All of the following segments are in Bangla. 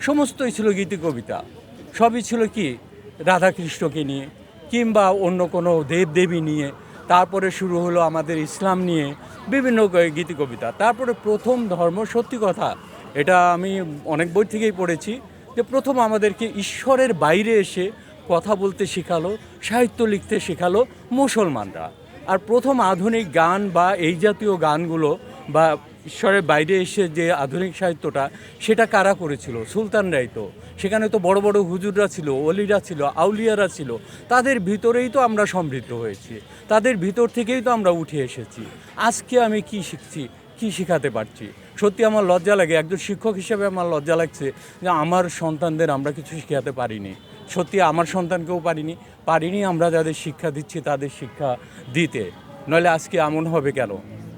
সমস্তই ছিল গীতি কবিতা। সবই ছিল কি, রাধাকৃষ্ণকে নিয়ে কিংবা অন্য কোনো দেবদেবী নিয়ে। তারপরে শুরু হলো আমাদের ইসলাম নিয়ে বিভিন্ন গীতি কবিতা। তারপরে প্রথম ধর্ম সত্যি কথা, এটা আমি অনেক বই থেকেই পড়েছি যে প্রথম আমাদেরকে ঈশ্বরের বাইরে এসে কথা বলতে শেখালো, সাহিত্য লিখতে শেখালো মুসলমানরা। আর প্রথম আধুনিক গান বা এই জাতীয় গানগুলো বা ঈশ্বরের বাইরে এসে যে আধুনিক সাহিত্যটা, সেটা কারা করেছিল? সুলতানরাই তো। সেখানে তো বড় বড় হুজুররা ছিল অলিরা ছিল, আউলিয়ারা ছিল। তাদের ভিতরেই তো আমরা সমৃদ্ধ হয়েছি। তাদের ভিতর থেকেই তো আমরা উঠে এসেছি। আজকে আমি কি শিখছি, কি শেখাতে পারছি? সত্যি আমার লজ্জা লাগে। একজন শিক্ষক হিসেবে আমার লজ্জা লাগছে যে আমার সন্তানদের আমরা কিছু শেখাতে পারিনি। সত্যি আমার সন্তানকেও পারিনি। পারিনি আমরা যাদের শিক্ষা দিচ্ছি তাদের শিক্ষা দিতে। নইলে আজকে এমন হবে কেন?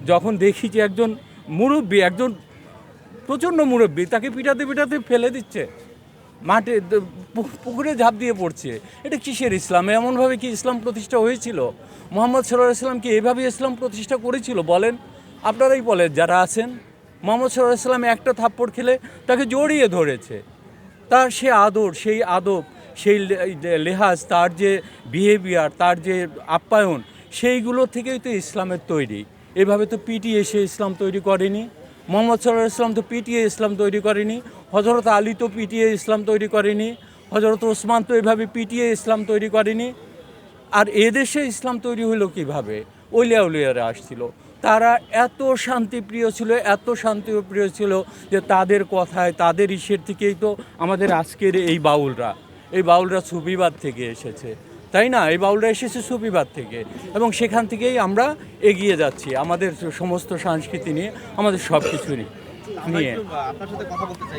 যখন দেখি যে একজন মুরব্বী, একজন প্রচণ্ড মুরব্বী, তাকে পিটাতে পিটাতে ফেলে দিচ্ছে। মাঠে পুকুরে ঝাঁপ দিয়ে পড়ছে। এটা কিসের ইসলাম? এমনভাবে কি ইসলাম প্রতিষ্ঠা হয়েছিল? মোহাম্মদ সাল্লাহ ইসলাম কি এভাবে ইসলাম প্রতিষ্ঠা করেছিল? বলেন, আপনারাই বলেন, যারা আছেন, মোহাম্মদ সাল্লাহ ইসলাম একটা থাপ্পড় খেলে তাকে জড়িয়ে ধরেছে। তার সে আদর, সেই আদব, সেই লেহাজ, তার যে বিহেভিয়ার তার যে আপ্যায়ন, সেইগুলো থেকেই তো ইসলামের তৈরি। এভাবে তো পিটি এসে ইসলাম তৈরি করেনি। মোহাম্মদ সাল্লাহ ইসলাম তো পিটিয়ে ইসলাম তৈরি করেনি। হজরত আলী তো পিটিয়ে ইসলাম তৈরি করেনি। হজরত ওসমান তো এভাবে পিটিয়ে ইসলাম তৈরি করেনি। আর এদেশে ইসলাম তৈরি হলো কীভাবে? ওলিয়া উলিয়ারা আসছিল। তারা এত শান্তিপ্রিয় ছিল, এত শান্তিপ্রিয় ছিল যে তাদের কথায়, তাদের ইসের থেকেই তো আমাদের আজকের এই বাউলরা এই বাউলরা সুফিবাদ থেকে এসেছে। তাই না? এই বাউলরা এসেছে সুফিবাদ থেকে এবং সেখান থেকেই আমরা এগিয়ে যাচ্ছি আমাদের সমস্ত সংস্কৃতি নিয়ে আমাদের সব কিছু নিয়ে আপনার সাথে কথা বলতে চাই